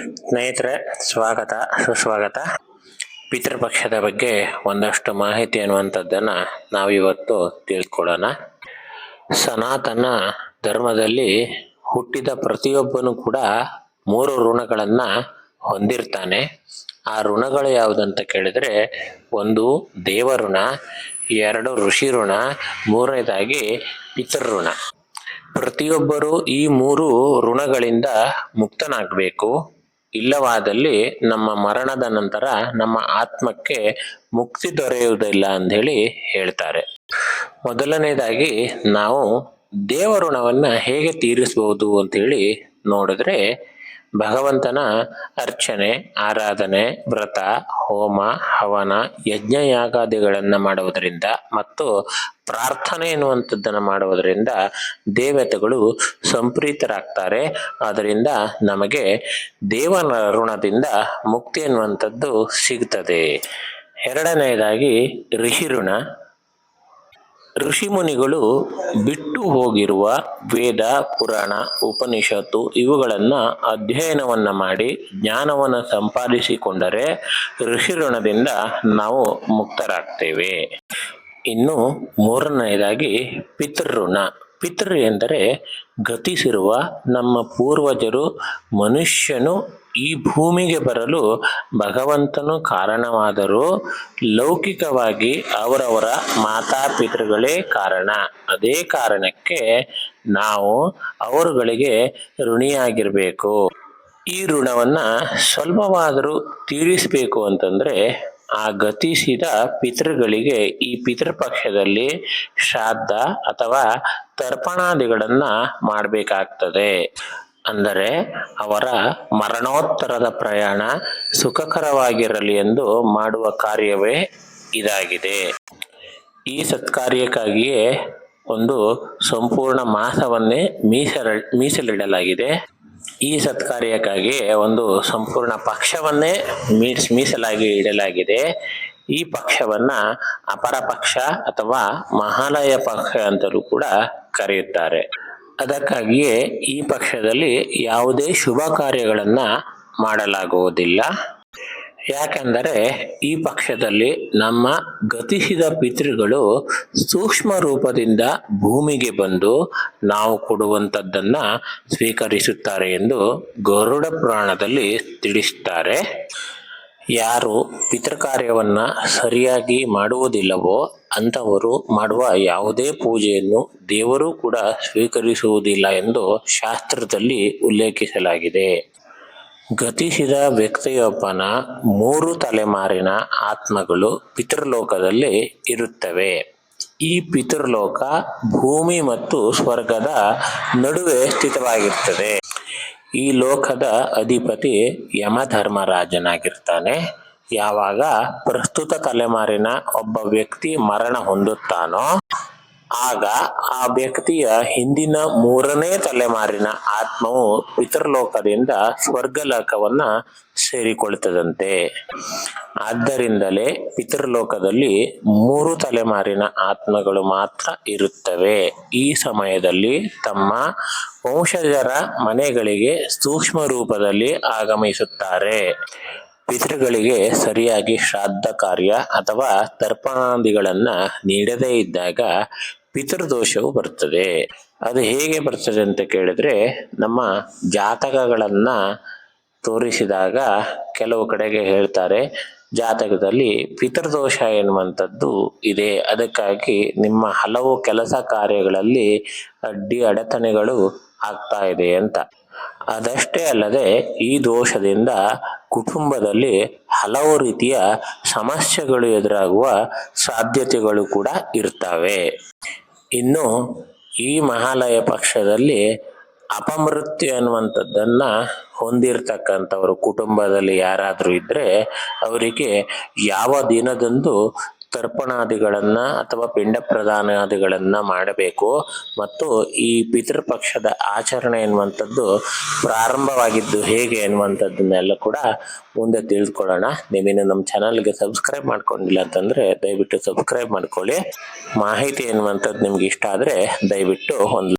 ಸ್ನೇಹಿತರೆ, ಸ್ವಾಗತ, ಸುಸ್ವಾಗತ. ಪಿತೃಪಕ್ಷದ ಬಗ್ಗೆ ಒಂದಷ್ಟು ಮಾಹಿತಿ ಅನ್ನುವಂಥದ್ದನ್ನ ನಾವಿವತ್ತು ತಿಳ್ಕೊಳ್ಳೋಣ. ಸನಾತನ ಧರ್ಮದಲ್ಲಿ ಹುಟ್ಟಿದ ಪ್ರತಿಯೊಬ್ಬನು ಕೂಡ ಮೂರು ಋಣಗಳನ್ನು ಹೊಂದಿರ್ತಾನೆ. ಆ ಋಣಗಳು ಯಾವುದಂತ ಕೇಳಿದ್ರೆ, ಒಂದು ದೇವಋಣ, ಎರಡು ಋಷಿ ಋಣ ಮೂರನೇದಾಗಿ ಪಿತೃಋಣ. ಪ್ರತಿಯೊಬ್ಬರು ಈ ಮೂರು ಋಣಗಳಿಂದ ಮುಕ್ತನಾಗಬೇಕು. ಇಲ್ಲವಾದಲ್ಲಿ ನಮ್ಮ ಮರಣದ ನಂತರ ನಮ್ಮ ಆತ್ಮಕ್ಕೆ ಮುಕ್ತಿ ದೊರೆಯುವುದಿಲ್ಲ ಅಂದೇಳಿ ಹೇಳ್ತಾರೆ. ಮೊದಲನೇದಾಗಿ ನಾವು ದೇವರುಣವನ್ನ ಹೇಗೆ ತೀರಿಸಬಹುದು ಅಂತೇಳಿ ನೋಡಿದ್ರೆ ಭಗವಂತನ ಅರ್ಚನೆ, ಆರಾಧನೆ, ವ್ರತ, ಹೋಮ, ಹವನ, ಯಜ್ಞ, ಯಾಗಾದಿಗಳನ್ನು ಮಾಡುವುದರಿಂದ ಮತ್ತು ಪ್ರಾರ್ಥನೆ ಎನ್ನುವಂಥದ್ದನ್ನು ಮಾಡುವುದರಿಂದ ದೇವತೆಗಳು ಸಂಪ್ರೀತರಾಗ್ತಾರೆ. ಅದರಿಂದ ನಮಗೆ ದೇವನ ಋಣದಿಂದ ಮುಕ್ತಿ ಎನ್ನುವಂಥದ್ದು ಸಿಗ್ತದೆ. ಎರಡನೆಯದಾಗಿ ರಿಹಿ ಋಣ. ಋಷಿಮುನಿಗಳು ಬಿಟ್ಟು ಹೋಗಿರುವ ವೇದ, ಪುರಾಣ, ಉಪನಿಷತ್ತು ಇವುಗಳನ್ನು ಅಧ್ಯಯನವನ್ನ ಮಾಡಿ ಜ್ಞಾನವನ್ನು ಸಂಪಾದಿಸಿಕೊಂಡರೆ ಋಷಿಋಣದಿಂದ ನಾವು ಮುಕ್ತರಾಗ್ತೇವೆ. ಇನ್ನು ಮೂರನೆಯದಾಗಿ ಪಿತೃಋಣ. ಪಿತೃ ಎಂದರೆ ಗತಿಸಿರುವ ನಮ್ಮ ಪೂರ್ವಜರು ಮನುಷ್ಯನು ಈ ಭೂಮಿಗೆ ಬರಲು ಭಗವಂತನು ಕಾರಣವಾದರೂ ಲೌಕಿಕವಾಗಿ ಅವರವರ ಮಾತಾಪಿತೃಗಳೇ ಕಾರಣ. ಅದೇ ಕಾರಣಕ್ಕೆ ನಾವು ಅವರುಗಳಿಗೆ ಋಣಿಯಾಗಿರಬೇಕು. ಈ ಋಣವನ್ನ ಸ್ವಲ್ಪವಾದರೂ ತೀರಿಸಬೇಕು ಅಂತಂದ್ರೆ ಆ ಗತಿಸಿದ ಪಿತೃಗಳಿಗೆ ಈ ಪಿತೃಪಕ್ಷದಲ್ಲಿ ಶ್ರಾದ್ದ ಅಥವಾ ತರ್ಪಣಾದಿಗಳನ್ನ ಮಾಡಬೇಕಾಗ್ತದೆ. ಅಂದರೆ ಅವರ ಮರಣೋತ್ತರದ ಪ್ರಯಾಣ ಸುಖಕರವಾಗಿರಲಿ ಎಂದು ಮಾಡುವ ಕಾರ್ಯವೇ ಇದಾಗಿದೆ. ಈ ಸತ್ಕಾರ್ಯಕ್ಕಾಗಿಯೇ ಒಂದು ಸಂಪೂರ್ಣ ಮಾಸವನ್ನೇ ಮೀಸಲ ಮೀಸಲಿಡಲಾಗಿದೆ. ಈ ಸತ್ಕಾರ್ಯಕ್ಕಾಗಿ ಒಂದು ಸಂಪೂರ್ಣ ಪಕ್ಷವನ್ನೇ ಮೀಸ್, ಮೀಸಲಾಗಿ ಇಡಲಾಗಿದೆ. ಈ ಪಕ್ಷವನ್ನ ಅಪರ ಪಕ್ಷ ಅಥವಾ ಮಹಾಲಯ ಪಕ್ಷ ಅಂತಲೂ ಕೂಡ ಕರೆಯುತ್ತಾರೆ. ಅದಕ್ಕಾಗಿಯೇ ಈ ಪಕ್ಷದಲ್ಲಿ ಯಾವುದೇ ಶುಭ ಕಾರ್ಯಗಳನ್ನು ಮಾಡಲಾಗುವುದಿಲ್ಲ. ಯಾಕೆಂದರೆ ಈ ಪಕ್ಷದಲ್ಲಿ ನಮ್ಮ ಗತಿಸಿದ ಪಿತೃಗಳು ಸೂಕ್ಷ್ಮ ರೂಪದಿಂದ ಭೂಮಿಗೆ ಬಂದು ನಾವು ಕೊಡುವಂಥದ್ದನ್ನು ಸ್ವೀಕರಿಸುತ್ತಾರೆ ಎಂದು ಗರುಡ ಪುರಾಣದಲ್ಲಿ ತಿಳಿಸುತ್ತಾರೆ ಯಾರು ಪಿತೃಕಾರ್ಯವನ್ನು ಸರಿಯಾಗಿ ಮಾಡುವುದಿಲ್ಲವೋ ಅಂಥವರು ಮಾಡುವ ಯಾವುದೇ ಪೂಜೆಯನ್ನು ದೇವರು ಕೂಡ ಸ್ವೀಕರಿಸುವುದಿಲ್ಲ ಎಂದು ಶಾಸ್ತ್ರದಲ್ಲಿ ಉಲ್ಲೇಖಿಸಲಾಗಿದೆ. ಗತಿಸಿದ ವ್ಯಕ್ತಿಯೊಬ್ಬನ ಮೂರು ತಲೆಮಾರಿನ ಆತ್ಮಗಳು ಪಿತೃಲೋಕದಲ್ಲಿ ಇರುತ್ತವೆ. ಈ ಪಿತೃಲೋಕ ಭೂಮಿ ಮತ್ತು ಸ್ವರ್ಗದ ನಡುವೆ ಸ್ಥಿತವಾಗಿರ್ತದೆ. ಈ ಲೋಕದ ಅಧಿಪತಿ ಯಮಧರ್ಮರಾಜನಾಗಿರ್ತಾನೆ. ಯಾವಾಗ ಪ್ರಸ್ತುತ ತಲೆಮಾರಿನ ಒಬ್ಬ ವ್ಯಕ್ತಿ ಮರಣ ಹೊಂದುತ್ತಾನೋ, ಆಗ ಆ ವ್ಯಕ್ತಿಯ ಹಿಂದಿನ ಮೂರನೇ ತಲೆಮಾರಿನ ಆತ್ಮವು ಪಿತೃಲೋಕದಿಂದ ಸ್ವರ್ಗಲೋಕವನ್ನ ಸೇರಿಕೊಳ್ಳುತ್ತದಂತೆ ಆದ್ದರಿಂದಲೇ ಪಿತೃಲೋಕದಲ್ಲಿ ಮೂರು ತಲೆಮಾರಿನ ಆತ್ಮಗಳು ಮಾತ್ರ ಇರುತ್ತವೆ. ಈ ಸಮಯದಲ್ಲಿ ತಮ್ಮ ವಂಶಜರ ಮನೆಗಳಿಗೆ ಸೂಕ್ಷ್ಮ ರೂಪದಲ್ಲಿ ಆಗಮಿಸುತ್ತಾರೆ. ಪಿತೃಗಳಿಗೆ ಸರಿಯಾಗಿ ಶ್ರಾದ್ದ ಕಾರ್ಯ ಅಥವಾ ತರ್ಪಣಾದಿಗಳನ್ನ ನೀಡದೇ ಇದ್ದಾಗ ಪಿತೃದೋಷವು ಬರ್ತದೆ ಅದು ಹೇಗೆ ಬರ್ತದೆ ಅಂತ ಕೇಳಿದ್ರೆ, ನಮ್ಮ ಜಾತಕಗಳನ್ನ ತೋರಿಸಿದಾಗ ಕೆಲವು ಕಡೆಗೆ ಹೇಳ್ತಾರೆ, ಜಾತಕದಲ್ಲಿ ಪಿತೃದೋಷ ಎನ್ನುವಂಥದ್ದು ಇದೆ. ಅದಕ್ಕಾಗಿ ನಿಮ್ಮ ಹಲವು ಕೆಲಸ ಕಾರ್ಯಗಳಲ್ಲಿ ಅಡ್ಡಿ ಅಡೆತಡೆಗಳು ಆಗ್ತಾ ಇದೆ ಅಂತ. ಅದಷ್ಟೇ ಅಲ್ಲದೆ ಈ ದೋಷದಿಂದ ಕುಟುಂಬದಲ್ಲಿ ಹಲವು ರೀತಿಯ ಸಮಸ್ಯೆಗಳು ಎದುರಾಗುವ ಸಾಧ್ಯತೆಗಳು ಕೂಡ ಇರ್ತವೆ. ಇನ್ನು ಈ ಮಹಾಲಯ ಪಕ್ಷದಲ್ಲಿ ಅಪಮೃತ್ಯು ಅನ್ನುವಂಥದ್ದನ್ನ ಹೊಂದಿರತಕ್ಕಂಥವರು ಕುಟುಂಬದಲ್ಲಿ ಯಾರಾದರೂ ಇದ್ರೆ ಅವರಿಗೆ ಯಾವ ದಿನದಂದು ತರ್ಪಣಾದಿಗಳನ್ನ ಅಥವಾ ಪಿಂಡ ಪ್ರದಾನಾದಿಗಳನ್ನ ಮಾಡಬೇಕು. ಮತ್ತು ಈ ಪಿತೃಪಕ್ಷದ ಆಚರಣೆ ಎನ್ನುವಂಥದ್ದು ಪ್ರಾರಂಭವಾಗಿದ್ದು ಹೇಗೆ ಎನ್ನುವಂಥದ್ದನ್ನೆಲ್ಲ ಕೂಡ ಮುಂದೆ ತಿಳಿದುಕೊಳ್ಳೋಣ ನೀವಿನ್ನು ನಮ್ಮ ಚಾನಲ್ಗೆ ಸಬ್ಸ್ಕ್ರೈಬ್ ಮಾಡ್ಕೊಂಡಿಲ್ಲ ಅಂತಂದ್ರೆ ದಯವಿಟ್ಟು ಸಬ್ಸ್ಕ್ರೈಬ್ ಮಾಡ್ಕೊಳ್ಳಿ. ಮಾಹಿತಿ ಎನ್ನುವಂಥದ್ದು ನಿಮ್ಗೆ ಇಷ್ಟ ಆದರೆ ದಯವಿಟ್ಟು ಒಂದು